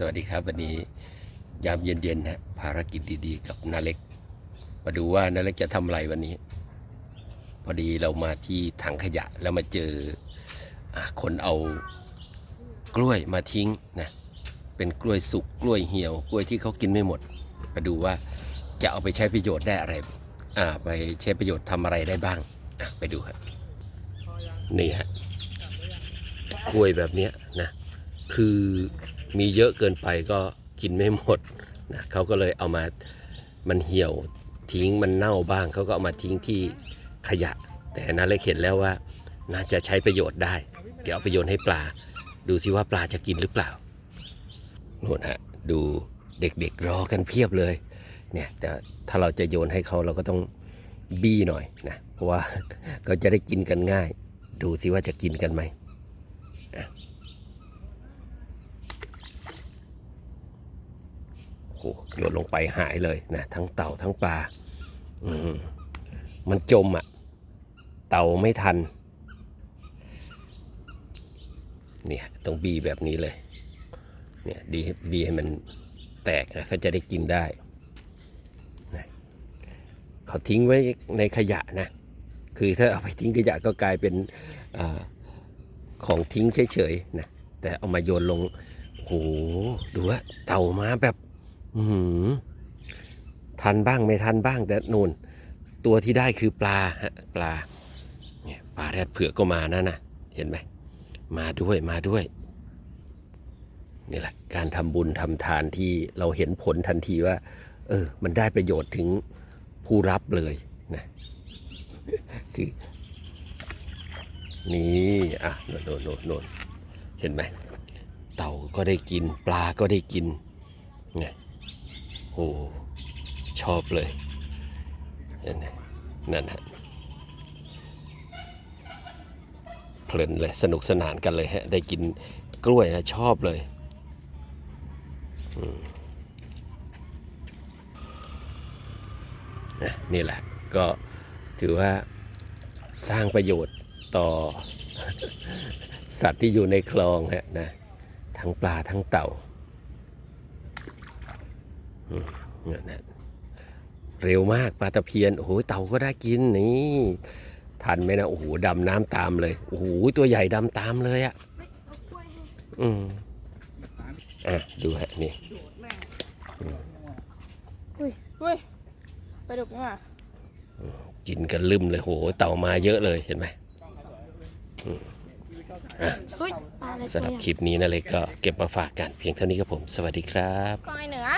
สวัสดีครับวันนี้ยามเย็นๆนะภารกิจดีๆ กับนาเล็ก มาดูว่านาเล็กจะทำอะไรวันนี้ พอดีเรามาที่ถังขยะแล้วมาเจออคนเอากล้วยมาทิ้งนะเป็นกล้วยสุกกล้วยเหี่ยว กล้วยที่เขากินไม่หมด มาดูว่าจะเอาไปใช้ประโยชน์ได้อะไรอ่าไปใช้ประโยชน์ทำอะไรได้บ้างอะไปดูครับนี่ฮะกล้วยแบบเนี้ยนะคือ มีเยอะเกินไปก็กินไม่หมดนะเขาก็เลยเอามามันเหี่ยวทิ้งมันเน่าบ้างเขาก็เอามาทิ้งที่ขยะ แต่นาเล็กเห็นแล้วว่า น่าจะใช้ประโยชน์ได้ เดี๋ยวเอาไปโยนให้ปลา ดูสิว่าปลาจะกินหรือเปล่านู่นฮะดูเด็กๆรอกันเพียบเลยเนี่ยแต่ถ้าเราจะโยนให้เขาเราก็ต้องบี้หน่อยนะเพราะว่าเขาจะได้กินกันง่าย ดูสิว่าจะกินกันไหม โอ้โหโยนลงไปหายเลยนะทั้งเต่าทั้งปลาอืมมันจมอะ่ะ เต่าไม่ทัน เนี่ยต้องบีแบบนี้เลย เนี่ยดีบีให้มันแตกนะเขาจะได้กินได้นะเขาทิ้งไว้ในขยะนะ คือถ้าเอาไปทิ้งขยะก็กลายเป็นอของทิ้งเฉยๆนะแต่เอามาโยนลงโอ้โหดูว่าเต่ามาแบบ ทันบ้างไม่ทันบ้างแต่นูนตัวที่ได้คือปลาฮะปลาเนี่ยปลาแรดเผือกก็มานะนะเห็นไหมมาด้วยมาด้วยนี่แหละการทำบุญทำทานที่เราเห็นผลทันทีว่า เออ มันได้ประโยชน์ถึงผู้รับเลยนะคือนี่อะโน่นโน่นโน่นโน่นเห็นไหมเต่าก็ได้กิน ปลาก็ได้กินไง โอ้ชอบเลยนั่นฮะเพลินเลยสนุกสนานกันเลยฮะได้กินกล้วยนะชอบเลยนี่แหละก็ถือว่าสร้างประโยชน์ต่อ สัตว์ที่อยู่ในคลองฮะนะทั้งปลาทั้งเต่า เนี่ยนะเร็วมากปลาตะเพียนโอ้โหเต่าก็ได้กินนี่ทันไหมนะโอ้โหดำน้ำตามเลยโอ้โหตัวใหญ่ดำตามเลยอะ่ะอืมอะดูฮะนี่อุ้ยอุ้ยไปดุกนี่ว่ะกินกันลืมเลยโหเต่ามาเยอะเลยเห็นไหมเฮ้ยปลาอะไรสำหรับคลิปนี้นะเลยก็เก็บมาฝากกันเพียงเท่านี้ครับผม สวัสดีครับปลาเหนือ